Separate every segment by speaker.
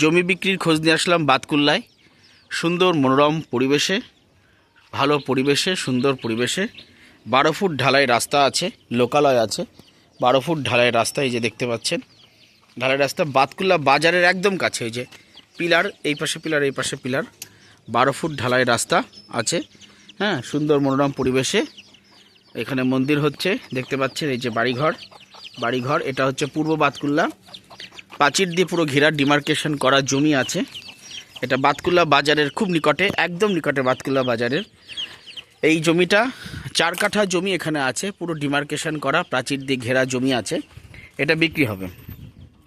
Speaker 1: জমি বিক্রির খোঁজ নিয়ে আসলাম বাতকুল্লায়। সুন্দর মনোরম পরিবেশে, ভালো পরিবেশে, সুন্দর পরিবেশে। বারো ফুট ঢালাই রাস্তা আছে, লোকালয় আছে। বারো ফুট ঢালাই রাস্তা এই যে দেখতে পাচ্ছেন। ঢালাই রাস্তা বাতকুল্লা বাজারের একদম কাছে ওই যে পিলার, এই পাশে পিলার, এই পাশে পিলার। বারো ফুট ঢালাই রাস্তা আছে। হ্যাঁ সুন্দর মনোরম পরিবেশে। এখানে মন্দির হচ্ছে, দেখতে পাচ্ছেন এই যে বাড়িঘর। বাড়িঘর, এটা হচ্ছে পূর্ব বাতকুল্লা। প্রাচীর দিয়ে পুরো ঘেরা ডিমার্কেশন করা জমি আছে। এটা বাতকুল্লা বাজারের খুব নিকটে, একদম নিকটে বাতকুল্লা বাজারের। এই জমিটা চার কাঠা জমি এখানে আছে, পুরো ডিমার্কেশন করা, প্রাচীর দিয়ে ঘেরা জমি আছে। এটা বিক্রি হবে।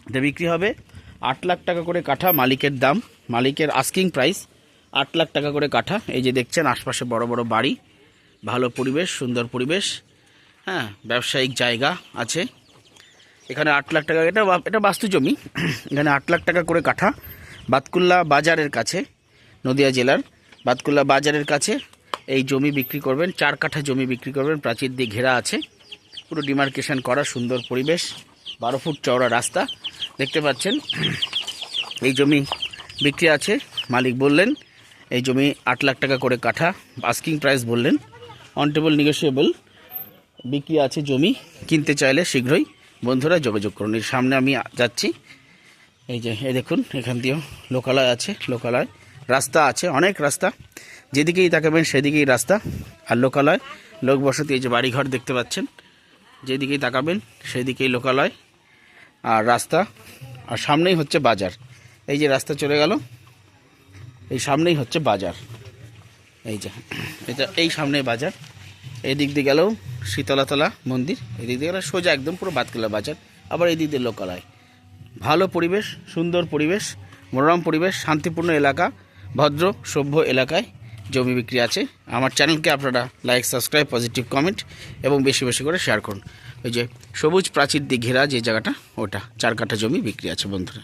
Speaker 1: এটা বিক্রি হবে আট লাখ টাকা করে কাঠা মালিকের দাম। মালিকের আস্কিং প্রাইস আট লাখ টাকা করে কাঠা। এই যে দেখছেন, আশপাশে বড় বড় বাড়ি। ভালো পরিবেশ, সুন্দর পরিবেশ। হ্যাঁ ব্যবসায়িক জায়গা আছে। এখানে আট লাখ টাকা, এটা এটা বাস্তু জমি। এখানে আট লাখ টাকা করে কাঠা। বাতকুল্লা বাজারের কাছে, নদিয়া জেলার বাতকুল্লা বাজারের কাছে এই জমি বিক্রি করবেন, চার কাঠা জমি বিক্রি করবেন, প্রাচীর দিয়ে ঘেরা আছে। পুরো ডিমার্কেশন করা, সুন্দর পরিবেশ, বারো ফুট চওড়া রাস্তা। দেখতে পাচ্ছেন, এই জমি বিক্রি আছে, মালিক বললেন, এই জমি আট লাখ টাকা করে কাঠা আস্কিং প্রাইস বললেন। অন টেবল নেগোসিয়েবল বিক্রি আছে জমি, কিনতে চাইলে শীঘ্রই। বন্ধুরা, যোগাযোগ করুন। এর সামনে আমি যাচ্ছি। এই যে, এই দেখুন, এখান দিয়েও লোকালয় আছে, লোকালয়। রাস্তা আছে, অনেক রাস্তা। যেদিকেই তাকাবেন, সেদিকেই রাস্তা। আর লোকালয় লোক বসতি এই যে বাড়িঘর দেখতে পাচ্ছেন। যেদিকেই তাকাবেন, সেদিকেই লোকালয় আর রাস্তা। আর সামনেই হচ্ছে বাজার। এই যে রাস্তা চলে গেল। এই সামনেই হচ্ছে বাজার। এই যে, এটা এই সামনে বাজার। এই দিক দিয়ে গেলেও শীতলাতলা মন্দির, এদিক দিয়ে সোজা একদম পুরো বাতকুলা বাজার, আবার এদিক দিক দিয়ে লোকালয়। ভালো পরিবেশ, সুন্দর পরিবেশ, মনোরম পরিবেশ, শান্তিপূর্ণ এলাকা, ভদ্র, সভ্য এলাকায় জমি বিক্রি আছে। আমার চ্যানেলকে আপনারা লাইক সাবস্ক্রাইব পজিটিভ কমেন্ট এবং বেশি বেশি করে শেয়ার করুন। ওই যে সবুজ প্রাচীর দিয়ে ঘেরা যে জায়গাটা, ওটা, চার কাঠা জমি বিক্রি আছে বন্ধুরা।